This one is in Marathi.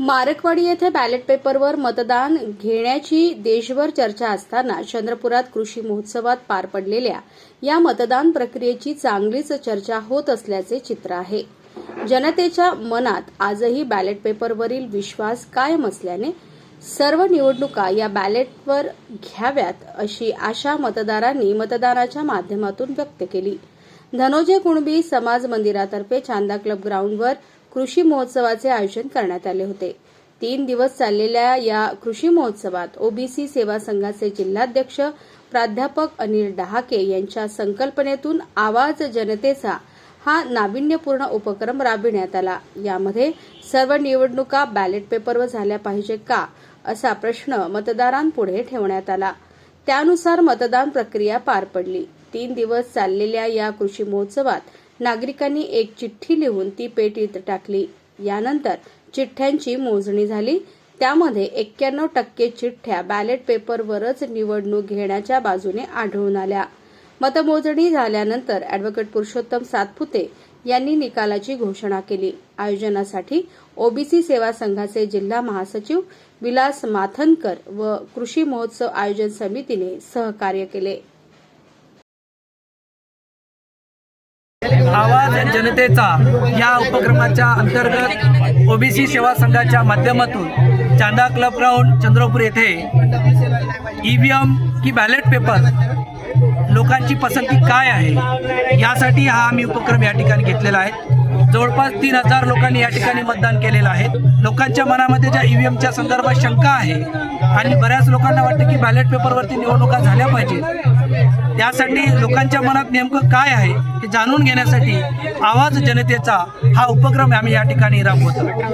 मारकवाडी येथे बॅलेट पेपरवर मतदान घेण्याची देशभर चर्चा असताना चंद्रपुरात कृषी महोत्सवात पार पडलेल्या या मतदान प्रक्रियेची चांगलीच चर्चा होत असल्याचे चित्र आहे. जनतेच्या मनात आजही बॅलेट पेपरवरील विश्वास कायम असल्याने सर्व निवडणुका या बॅलेटवर घ्याव्यात अशी आशा मतदारांनी मतदानाच्या माध्यमातून व्यक्त केली. धनोजय कुणबी समाज मंदिरातर्फे चांदा क्लब ग्राउंडवर कृषी महोत्सवाचे आयोजन करण्यात आले होते. तीन दिवस चाललेल्या या कृषी महोत्सवात ओबीसी सेवा संघाचे जिल्हाध्यक्ष प्राध्यापक अनिल डहाके यांच्या संकल्पनेतून आवाज जनतेचा हा नाविन्यपूर्ण उपक्रम राबविण्यात आला. यामध्ये सर्व निवडणुका बॅलेट पेपरवर झाल्या पाहिजे का असा प्रश्न मतदारांपुढे ठेवण्यात आला. त्यानुसार मतदान प्रक्रिया पार पडली. तीन दिवस चाललेल्या या कृषी महोत्सवात नागरिकांनी एक चिठ्ठी लिहून ती पेटीत टाकली. यानंतर चिठ्ठ्यांची मोजणी झाली. त्यामध्ये एक्क्याण्णव टक्के चिठ्ठ्या बॅलेट पेपरवरच निवडणूक घेण्याच्या बाजूने आढळून आल्या. मतमोजणी झाल्यानंतर अॅडव्होकेट पुरुषोत्तम सातपुते यांनी निकालाची घोषणा केली. आयोजनासाठी ओबीसी सेवा संघाचे जिल्हा महासचिव विलास माथनकर व कृषी महोत्सव आयोजन समितीने सहकार्य केले. आवाज जनतेचा या उपक्रमाच्या अंतर्गत ओबीसी सेवा संघाच्या माध्यमातून चांदा क्लब ग्राउंड चंद्रपूर येथे ईव्हीएम की बॅलेट पेपर लोकांची पसंती काय आहे? यासाठी हा आम्ही उपक्रम या ठिकाणी घेतलेला आहे. जवळपास तीन हजार लोकांनी या ठिकाणी मतदान केलेलं आहे. लोकांच्या मनामध्ये ज्या ई ईव्हीएमच्या संदर्भात शंका आहे आणि बऱ्याच लोकांना वाटतं की बॅलेट पेपरवरती निवडणुका झाल्या पाहिजेत त्यासाठी लोकांच्या मनात नेमकं काय आहे हे जाणून घेण्यासाठी आवाज जनतेचा हा उपक्रम आम्ही या ठिकाणी राबवतो.